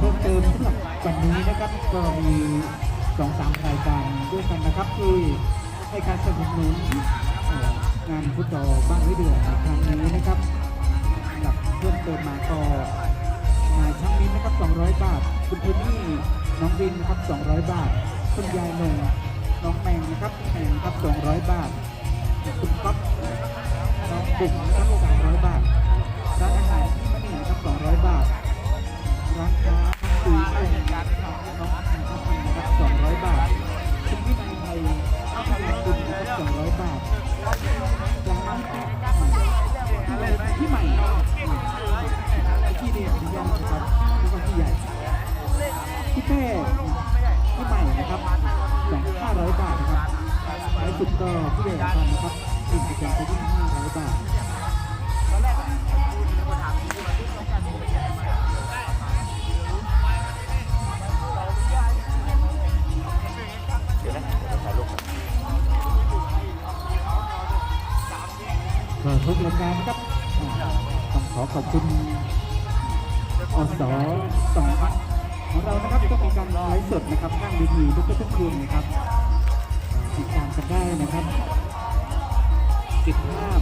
เพิ่มเติมสำหรับวันนี้นะครับก็มีสองสามรายการด้วยกันนะครับที่ให้การสนับสนุนงานฟุตบอลบ้านวิเดือนในครั้งนี้นะครับหลับเพิ่มเติมมาก็นายช่างนินนะครับ 200 บาท คุณเพนนี่น้องวินนะครับ 200 บาท คุณยายนงน้องแมงนะครับแมงครับ 200 บาท คุณป๊อปน้องบุ๋มนะครับ300 บาทร้านอาหารที่มณีนะครับ 200 บาท ร้านค้าคุยเองน้องน้องนะครับ200บาทคุณวินัยไทยที่ลงทุนนะครับ200บาทร้าน นะครับติดตามกันได้นะครับเก็บภาพ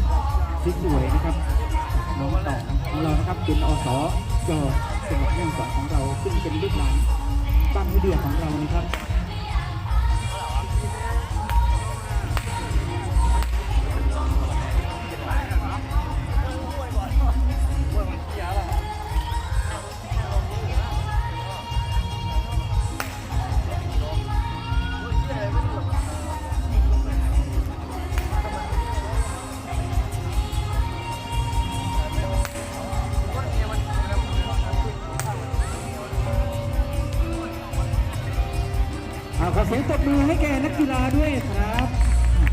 สวยๆนะครับน้องต่อของเรานะครับเป็นอสจจังหวัดแม่ฮ่องสอนของเราซึ่งเป็นลูกหลานบ้านวิเดียของเรานะครับ เขอเสียงตบมือให้แก่นักกีฬาด้วยครับ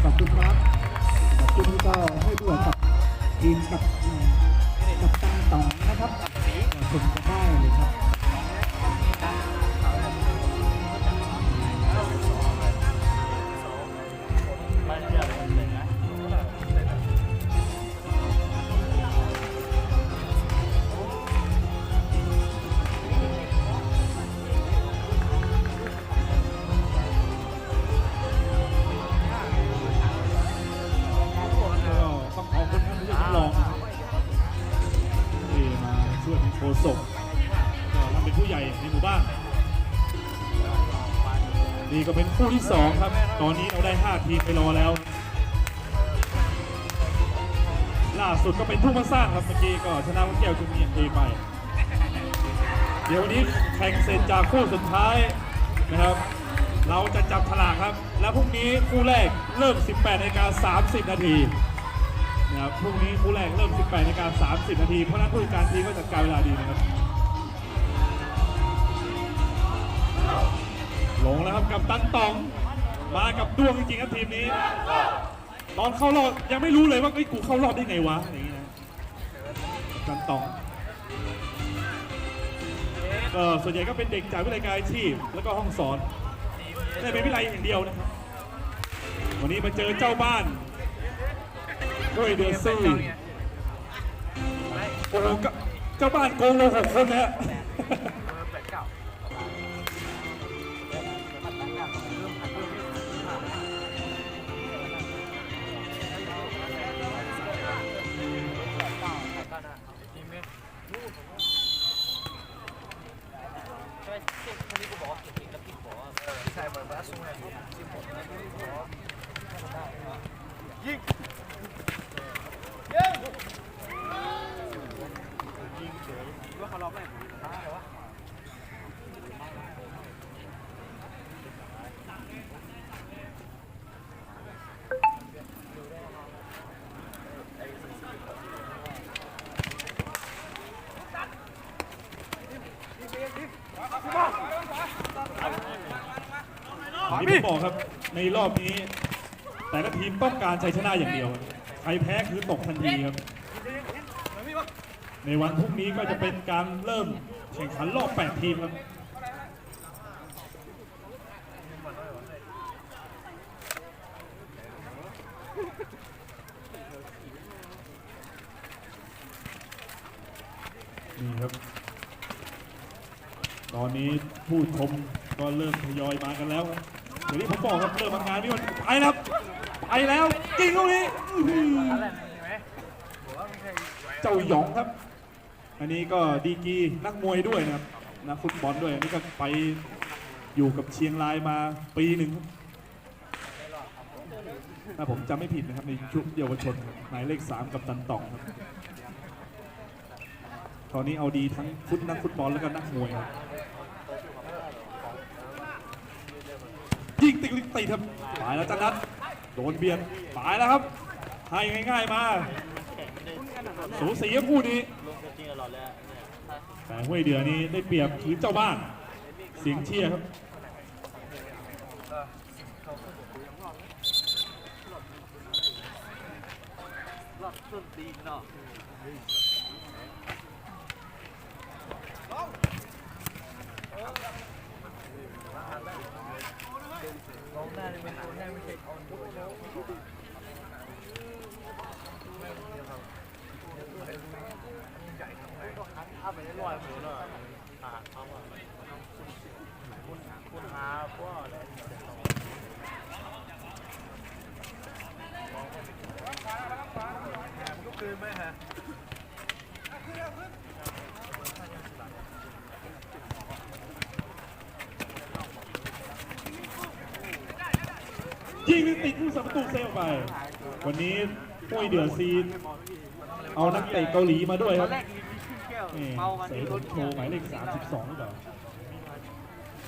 ขอบคุณครับขอบคุณก็ให้ด้วยกับทีมกับกับตังต๋องนะครับก็ชมจะได้ โฆษกก็ท่านเป็นผู้ใหญ่ในหมู่บ้าน นี่ก็เป็นคู่ที่สองครับ ตอนนี้เราได้ 5 ทีมไปรอแล้ว ล่าสุดก็เป็นทุ่งมาสร้างครับเมื่อกี้ก็ชนะวัดแก้วชุมเนียเอไป เดี๋ยววันนี้แข่งเสร็จจากคู่สุดท้ายนะครับ เราจะจับฉลากครับ แล้วพรุ่งนี้คู่แรกเริ่ม 18นาฬิกา30 นาที นะครับพรุ่งนี้คู่แรกเริ่ม 18นาฬิกา30 นาที เพราะนั้นผู้จัดการทีมก็จัดการเวลาดีนะครับ ลงแล้วครับกับตันตอง มากับดวงจริงๆครับทีมนี้ ตอนเข้ารอบยังไม่รู้เลยว่าไอ้ยกูเข้ารอบได้ไงวะอะไรอย่างเงี้ยนะตันตองก็ส่วนใหญ่ก็เป็นเด็กจากวิทยาการอาชีพ แล้วก็ห้องสอนได้เป็นวิทยาลัยอย่างเดียวนะครับวันนี้มาเจอเจ้าบ้าน ด้ยเดือดซี่โอ้โหก็เจ้าบ้านโกงเราหกคนนะฮะย่างที่ผมบอกครับ ในรอบนี้ แต่ละทีมต้องการชัยชนะอย่างเดียว ใครแพ้คือตกทันทีครับ ในวันพรุ่งนี้ก็จะเป็นการเริ่มแข่งขันรอบ 8 ทีมครับนี่ครับ ตอนนี้ผู้ชมก็เริ่มทยอยมากันแล้วครับ นี้ผมบอกครับเริ่มทำงานนี่วันไปแล้วครับไปแล้วยิงลูกนี้เจ้าหยองครับ อันนี้ก็ดีกีนักมวยด้วยนะครับนักฟุตบอลด้วยอันนี้ก็ไปอยู่กับเชียงรายมาปีหนึ่งถ้าผมจำไม่ผิดนะครับในชุดเยาวชนหมายเลขสามกับตันต่องครับ ตอนนี้เอาดีทั้งฟุตนักฟุตบอลแล้วก็นักมวยครับยิง ติดลิติดครับไปแล้วจันนัทโดนเบียดไปแล้วครับให้ง่ายๆมา สูสีครับคู่นี้แต่ห้วยเดือนี้ได้เปรียบคือเจ้าบ้านเสียงเชียร์ครับ ยิงติดผู้สาประ ยิงติดผู้สำตูเซลไป วันนี้ห้ยเดือดซีน เอานักเตะเกาหลีมาด้วยครับนี่เสยผลโชว์หมายเลข32หรือเปล่า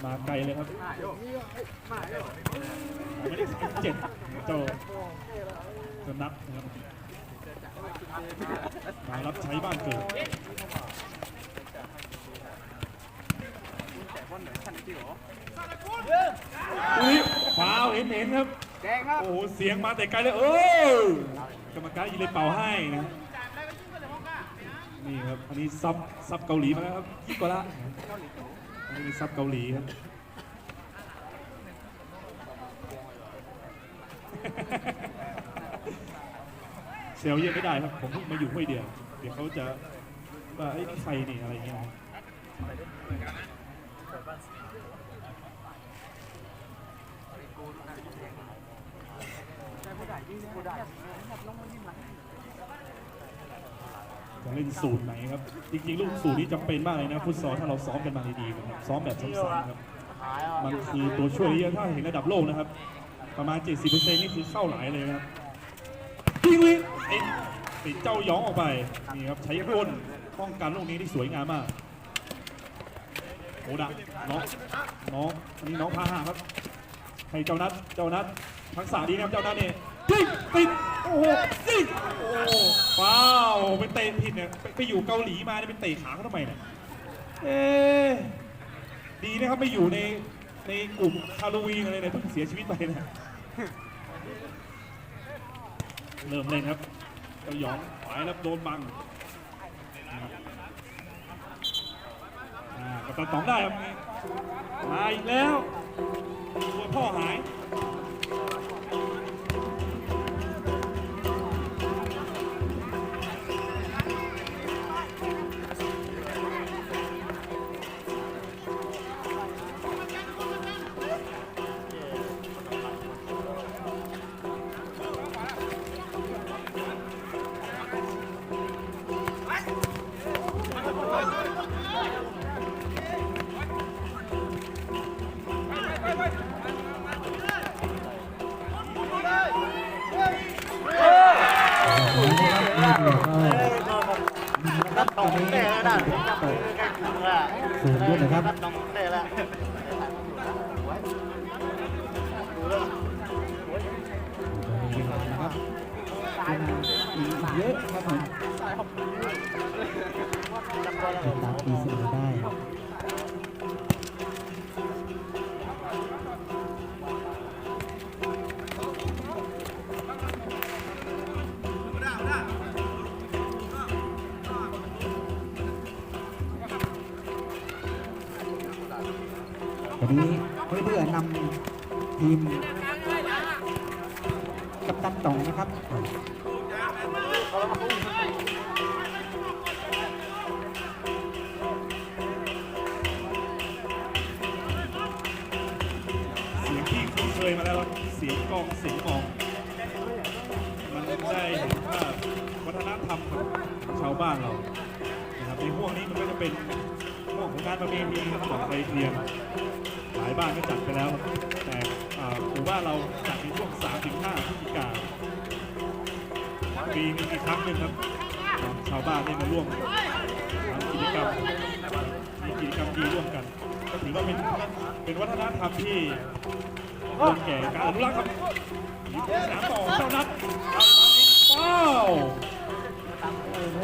มาไกลเลยครับหมายเลข7เจ้าเจ้านับนะครับมารับใช้บ้านเกิดอุ้ยฟาวเห็นเห็นครับ ดงครับโอ้โหเสียงมาแต่ไกลเลยเออกรรมการยิงเลยเป่าให้นะนี่ครับอันนี้ซับซับเกาหลีมาแล้วครับยิ่งกว่าละอันนี้ซับเกาหลีครับเซลเยอะไม่ได้ครับ ผมเพิ่งมาอยู่ห้วยเดียว เดี๋ยวเขาจะว่าไอ้ยนี่ใครนี่อะไรเงี้ยนะ จะเล่นสูตรไหนครับ จริงๆ ลูกสูตรนี้จำเป็นมากเลยนะฟุตซอลถ้าเราซ้อมกันมาดีๆนะครับซ้อมแบบซ้ำๆครับ มันคือตัวช่วยที่ถ้าเห็นระดับโลกนะครับ ประมาณ 70%นี่คือเข้าหลายเลยนะครับยิงเลยติดเจ้าหยองออกไปนี่ครับใช้ร่นป้องกันลูกนี้ที่สวยงามมากโอดักน้องน้องอันนี้น้องพาหาครับให้เจ้านัดเจ้านัดทักษะดีนะครับเจ้านัดเนี่ย ยิงติดโอ้โหยิงโอ้ว้าวไปเตะผิดเนี่ยไปไปอยู่เกาหลีมาเนี่ยไปเตะขาเขาทำไมเนี่ยเอ๊ะดีนะครับไม่อยู่ในในกลุ่มฮาโลวีนอะไรเนี่ยเพิ่งเสียชีวิตไปนะเริ่มเล่นครับเจ้าหยองไปแล้วโดนบังอ่ากับตันตองได้ครับมาอีกแล้วตัวพ่อหา ครับตองเตะแล้วนะจับมือกันถึงละสูงด้วยนะครับตองเตะแล้วดูแล้วมีเวลานะครับอีกเยอะครับผมจับตัวแล้วติดตามตีเสมอำทีมกับตันต่องนะครับเสียงที่คุ้เคยมาแล้วเสียงกองเสียงมอง มันได้เห็นว่าวัฒนธรรมของชาวบ้านเรานะครับในห่วงนี้มันก็จะเป็นห่วงของการประเพณีของไทยเทียม บ้านก็จัดไปแล้ว แต่อ่าหมู่บ้านเราจัดในช่วง3-5พฤศจิกาปีนึงอีกครั้งหนึ่งครับ ชาวบ้านได้มาร่วมทำกิจกรรมมีกิจกรรมดีร่วมกัน ก็ถือว่าเป็นเป็นวัฒนธรรมที่ควรแก่การอนุรักษ์ครับมีสนามต่อเจ้านัดว้าวโอ้โห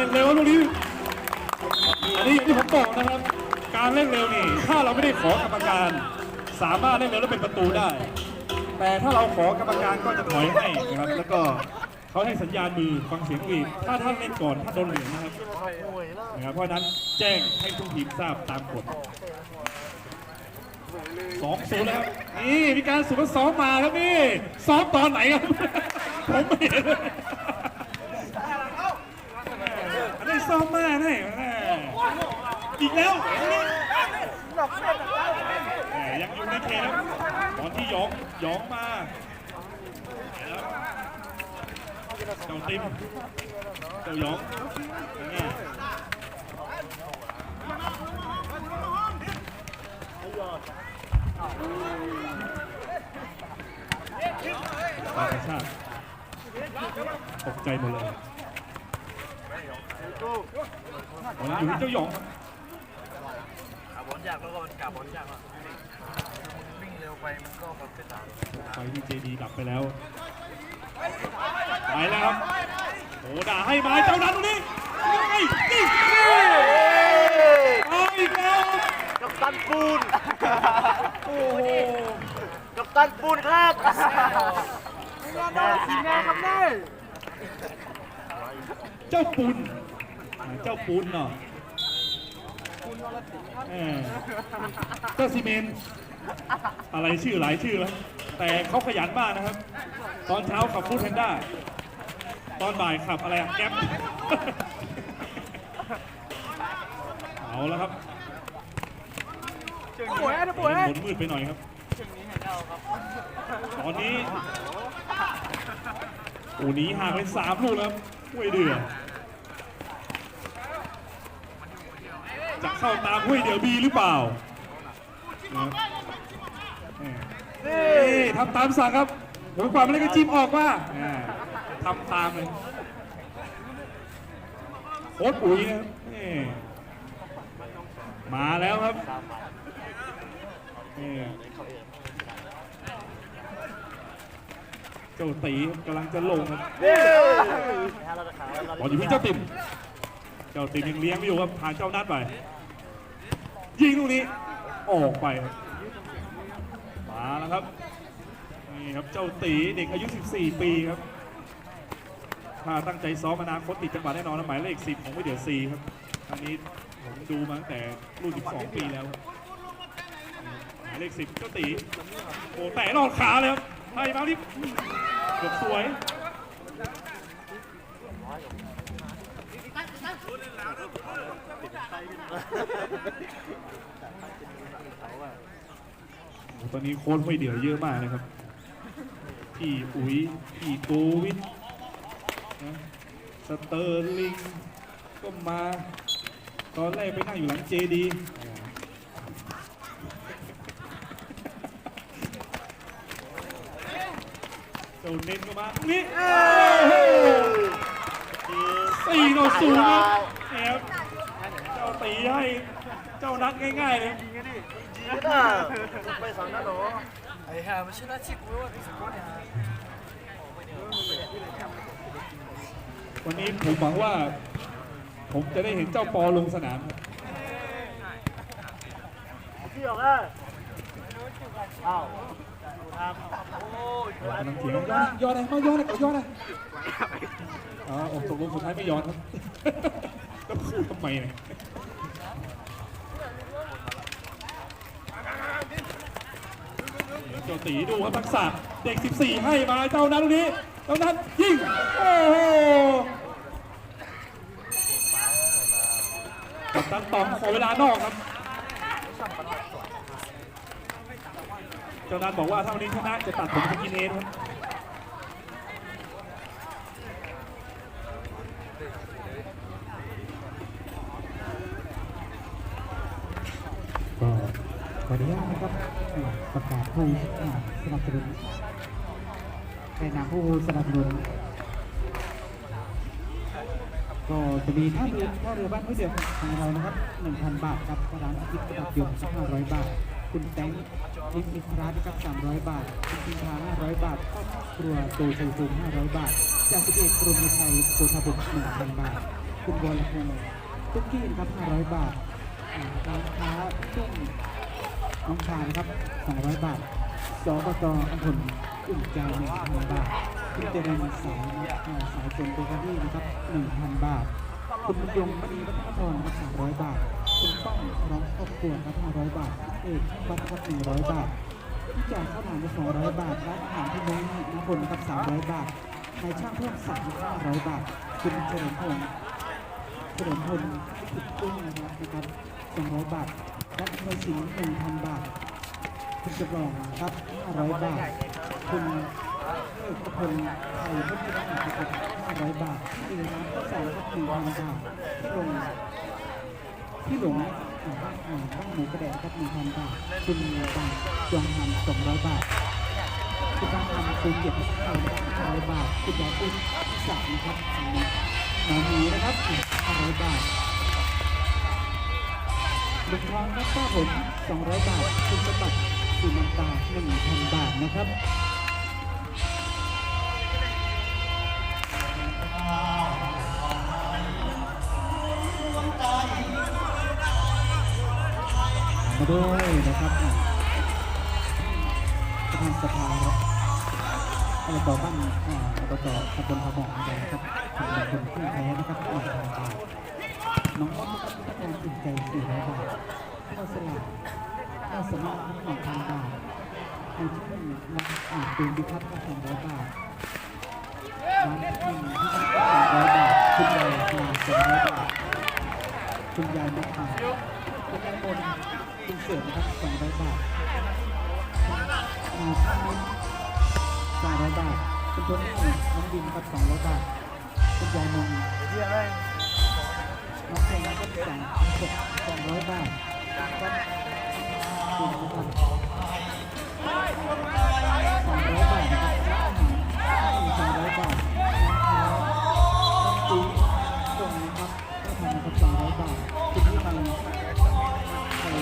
เล่นเร็วลูกนี้ อันนี้อย่างที่ผมบอกนะครับ การเล่นเร็วนี่ ถ้าเราไม่ได้ขอกรรมการ สามารถเล่นเร็วแล้วเป็นประตูได้ แต่ถ้าเราขอกรรมการก็จะถอยให้นะครับ แล้วก็เขาให้สัญญาณมือฟังเสียงวีดถ้าท่านเล่นก่อนถ้าโดนเหลืองนะครับนะครับ เพราะนั้นแจ้งให้ทุกทีมทราบตามกฎสองศูนย์แล้วครับนี่มีการสุภซ้อมมาครับนี่ซ้อมตอนไหนครับ ผมไม่เห็น เลยอันนี้ซ้อมมาแน่แม่อีกแล้วยังอยู่ในเขตตอนที่ยองยองมาเจ้าติมเจ้ายองเป็นไงตาชาติตกใจหมดเลย วันนี้อยู่ที่เจ้าหยองครับขับบอลยากแล้วก็มันกลับบอลยากอะวิ่งเร็วไปมันก็แบบเป็นตามไฟที่เจดีดับไปแล้วไปแล้วครับโอ้ด่าให้มาเจ้านั้นตรงนี้ยังไงนี่เอาอีกแล้วกับตันปูนโอ้โหกับตันปูนครับได้ทีแน่ครับแน่เจ้าปุน เจ้าปุนเนาะเออเจ้าซีเมนต์อะไรชื่อหลายชื่อแล้วแต่เขาขยันมากนะครับ ตอนเช้าขับฟู้ดแพนด้าตอนบ่ายขับอะไรอะแก๊ปเอาแล้วครับป่วยนะป่วยหมุนมืดไปหน่อยครับ ตอนนี้โอ้หนีห่างไปสามลูกแล้วครับห้วยเดือ จะเข้าตามห้วยเดือบีหรือเปล่านะครับนี่ทำตามสั่งครับหมูป่าไม่ได้ก็จิ้มออกว่าอ่าทำตามเลยโค้ดปุ๋ยนะครับนี่มาแล้วครับนี่เจ้าตีกำลังจะลงครับบอลอยู่ที่เจ้าติม เจ้าติมยังเลี้ยงไม่อยู่ครับผ่านเจ้านัดไป ยิงลูกนี้ออกไป มาแล้วครับนี่ครับเจ้าตีเด็กอายุ 14 ปีครับ ถ้าตั้งใจซ้อมอนาคตติดจังหวัดแน่นอนนะหมายเลข 10 ของวิเดียซีครับอันนี้ผมดูมาตั้งแต่รุ่น12 ปีแล้วหมายเลข 10 เจ้าตีโอ้แต่รอดขาเลยครับไทยมาที่เกือบสวย โอ้ ตอนนี้โค้ชห้วยเดี่ยวเยอะมากนะครับ พี่อุ๋ย พี่โกวิทสเตอร์ลิง ก็มา ตอนแรกไปนั่งอยู่หลังเจดีเจ้าเน้นก็มาตรงนี้ สี่ต่อศูนย์ครับเนี่ยครับเจ้าตีให้เจ้านัดง่ายๆเลยไปสองนัดหรอไอ้ห่าไม่ใช่หน้าที่กูว่าที่สุดเนี่ยวันนี้ผมหวังว่า ผมจะได้เห็นเจ้าปอลงสนามครับพี่ออกอะอ้าวทำโอ้ยกำลังเถียงกันย้อนเลยมาย้อนเลยขอย้อนเลย อ๋อผมตกลงสุดท้ายไม่ย้อนครับแล้วพูดทำไมเนี่ยเจ้าตีดูครับทักษะเด็ก 14 ให้มาเจ้านั้นตรงนี้เจ้านั้นยิงโอ้โหกับตั้งตอมขอเวลานอกครับเจ้านั้นบอกว่าถ้าวันนี้ชนะจะตัดผมไปกินเองครับ ประกาศผู้สนับสนุนในนามผู้สนับสนุนก็จะมีท่าเรือท่าเรือบ้านห้วยเดือของเรานะครับ1,000 บาทครับร้านอาทิตย์ระดับยนต์500 บาท คุณแตงลิมอิสรานะครับ300 บาท คุณพิมพา500 บาทครอบครัวตูชัยภูมิ500 บาท จากสิบเอกกรมชัยโพธาบุตร1,000 บาท คุณวรพงศ์ตุ๊กกี้นะครับ500 บาทอ่าร้านค้าช่วง น้องชายนะครับ 200 บาทสกตอัมพลอุ่นใจ1,000 บาทคุณเจริญสายสายจนเบเกอรี่นะครับ 1,000 บาท คุณยงมณีวัฒนพรครับ300 บาท คุณป้องร้องครอบครัวครับ500 บาท เอกวัฒน์ครับ100 บาทพี่จ่ายข้าวหลามไป200 บาทร้านอาหารที่นุ้ยนพลครับ300 บาทนายช่างเพิ่มศักดิ์500 บาท คุณเฉลิมพงศ์ ฉลิมพลพิจิตรกุ้งนะครับนะครับ200บาทและนายสิงห์1,000บาท คุณจำลองครับ500บาท คุณเอกพลไทยพัฒนาครับ500บาทอีกร้านข้าวสารครับ1,000บาทที่ลงที่หลงอ่าบ้านอ่าบ้านหมูกระแดงครับ1,000บาท คุณบางจงหัน200บาท คุณบางทำคุณเกียรติพัฒนา500บาท คุณยาอุ้นสามนะครับ นนี้หนามีนะครับ500 บาทลุงทองครับป้าผม200 บาทคุณสมบัติสุนันตา1,000 บาทนะครับมาด้วยนะครับประธานสภาครับอบตบ้านอ่าอบตตำบลพะหมองนะครับ คนที่แท้นะครับหนึ่งพันบาทน้องมดนะครับพนักานอุ่นใจ400บาทข้าวสลัดข้าวสมัครหนึ่งพันบาทในชื่อนักอ่านปืนพิพัฒน์200บาทร้านที่นึ่งที่พัก200บาทคุณยายมา200บาทคุณยายมะขามคุณยายมนคุณเสือนะครับ200บาทอ่าท่านนี้200บาทคุณโทนี่น้องดินครับ200บาท คุณยายมงมเลยน้องเพลงก็สั่งกสองร้อยบาทก็คุณนะครับสองร้อยบาทนะครับสองร้อยบาทน้ำตีส่งนะครับก็ทำนะครับสองร้อยบาทคุณที่มาใส่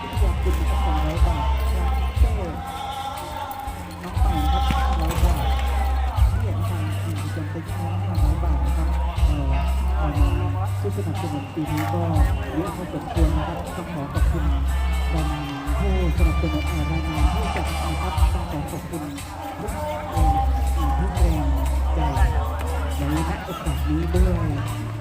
ที่อยากคุณนะครับสองร้อยบาทน้ำเต้น้องป่านครับห้าร้อยบาทที่เห็นทางทีมจำเป็นที่ห้าร้อย ผู้สนับสนุนปีนี้ก็เยอะพอสมควรนะครับต้องขอขอบคุณรายงานผู้สนับสนุนอ่ารายงานผู้จัดนะครับต้องขอขอบคุณทุกแรงทุกแรงใจในโอกาสนี้ด้วย